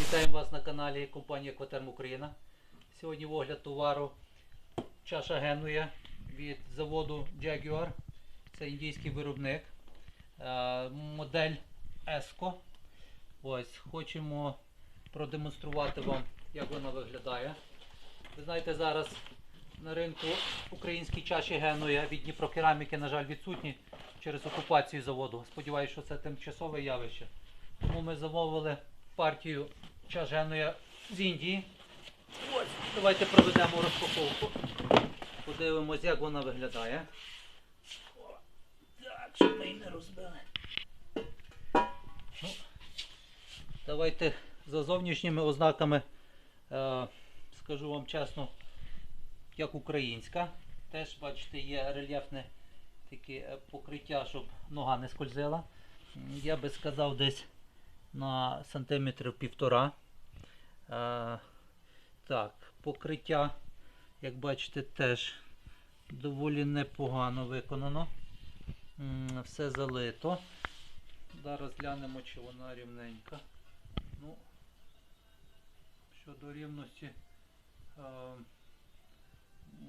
Вітаємо вас на каналі компанії Екватерм Україна. Сьогодні огляд товару чаша Генуя від заводу Jaguar. Це індійський виробник. Е, Модель ESCO. Ось, хочемо продемонструвати вам, як вона виглядає. Ви знаєте, зараз на ринку українські чаші Генуя від Дніпрокераміки, на жаль, відсутні через окупацію заводу. Сподіваюся, що це тимчасове явище. Тому ми замовили партію чаш Генуя з Індії. Ось, давайте проведемо розпаковку. Подивимось, як вона виглядає. О, Так, щоб ми її не розбили. Ну, давайте за зовнішніми ознаками е, скажу вам чесно, як українська. Теж, бачите, є рельєфне таке е, покриття, щоб нога не скользила. Я би сказав десь на сантиметрів півтора. Е, так, покриття, як бачите, теж доволі непогано виконано. Все залито. Зараз глянемо, чи вона рівненька. Ну, щодо рівності е,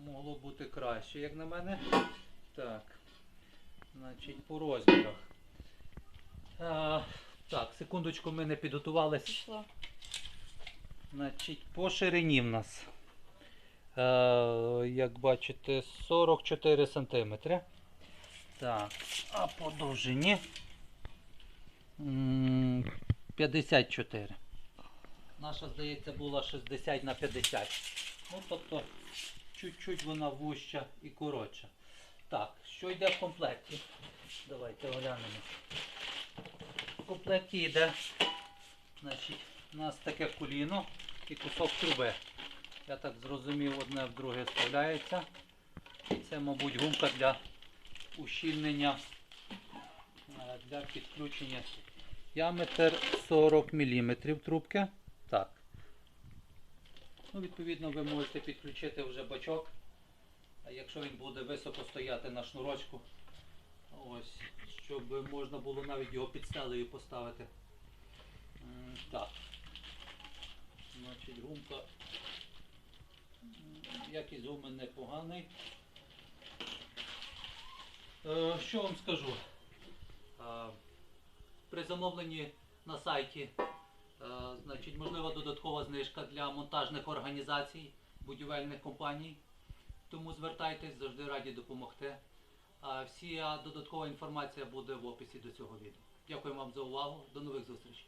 могло бути краще, як на мене. Так. Значить, по розмірах. Е, так, секундочку, ми не підготувалися. Пішло. Значить, по ширині в нас, е, як бачите, 44 см. Так, а по довжині 54. Наша, здається, була 60 на 50. Ну, тобто, чуть-чуть вона вуща і коротша. Так, що йде в комплекті? Давайте оглянемо. Комплекті йде Значить, у нас таке коліно і кусок труби. Я так зрозумів, одне в друге вставляється. Це, мабуть, гумка для ущільнення, е, для підключення. Діаметр 40 мм трубки. Так. Ну, відповідно, ви можете підключити вже бачок. Якщо він буде високо стояти на шнурочку, ось, щоб можна було навіть його під стелею поставити. Так. Значить, гумка. Якість гуми непоганий. Е, Що вам скажу? Е, При замовленні на сайті е, значить, можлива додаткова знижка для монтажних організацій, будівельних компаній. Тому звертайтесь, завжди раді допомогти. А Вся додаткова інформація буде в описі до цього відео. Дякую вам за увагу. До нових зустрічей.